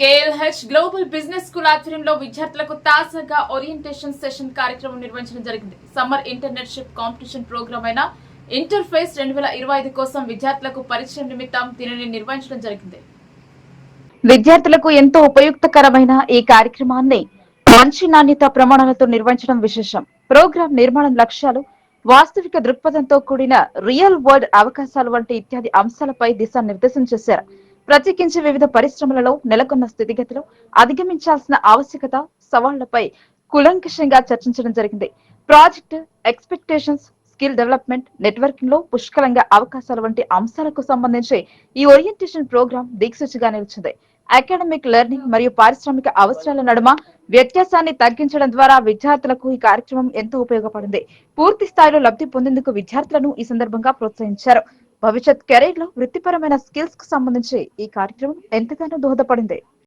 KLH global business school ఆధ్వర్యంలో విద్యార్థులకు తాజాగా ఓరియంటేషన్ సెషన్ కార్యక్రమం నిర్వహించడం జరిగింది. సమ్మర్ ఇంటర్నెట్షిప్ కాంపిటీషన్ ప్రోగ్రామ్ అయిన ఇంటర్ఫేస్ రెండు వేల ఇరవై ఐదు కోసం విద్యార్థులకు పరిచయం నిమిత్తం దీనిని నిర్వహించడం జరిగింది. విద్యార్థులకు ఎంతో ఉపయుక్తకరమైన ఈ కార్యక్రమాన్ని మంచి నాణ్యత ప్రమాణాలతో నిర్వహించడం విశేషం. ప్రోగ్రాం నిర్మాణం లక్ష్యాలు వాస్తవిక దృక్పథంతో కూడిన రియల్ వరల్డ్ అవకాశాలు వంటి ఇత్యాది అంశాలపై దిశానిర్దేశం చేశారు. ప్రత్యేకించి వివిధ పరిశ్రమలలో నెలకొన్న స్థితిగతులు అధిగమించాల్సిన ఆవశ్యకత సవాళ్ళపై కులంకషంగా చర్చించడం జరిగింది. ప్రాజెక్ట్ ఎక్స్పెక్టేషన్స్ స్కిల్ డెవలప్మెంట్ నెట్వర్కింగ్లో పుష్కలంగా అవకాశాలు వంటి అంశాలకు సంబంధించి ఈ ఓరియంటేషన్ ప్రోగ్రాం దీక్షగా నిలిచింది. అకాడమిక్ లెర్నింగ్ మరియు పారిశ్రామిక అవసరాల నడుమ వ్యత్యాసాన్ని తగ్గించడం ద్వారా విద్యార్థులకు ఈ కార్యక్రమం ఎంతో ఉపయోగపడింది. పూర్తి స్థాయిలో లబ్ధి పొందేందుకు విద్యార్థులను ఈ సందర్భంగా ప్రోత్సహించారు. భవిష్యత్ కెరీర్లో వృత్తిపరమైన స్కిల్స్కు సంబంధించి ఈ కార్యక్రమం ఎంతగానో దోహదపడింది.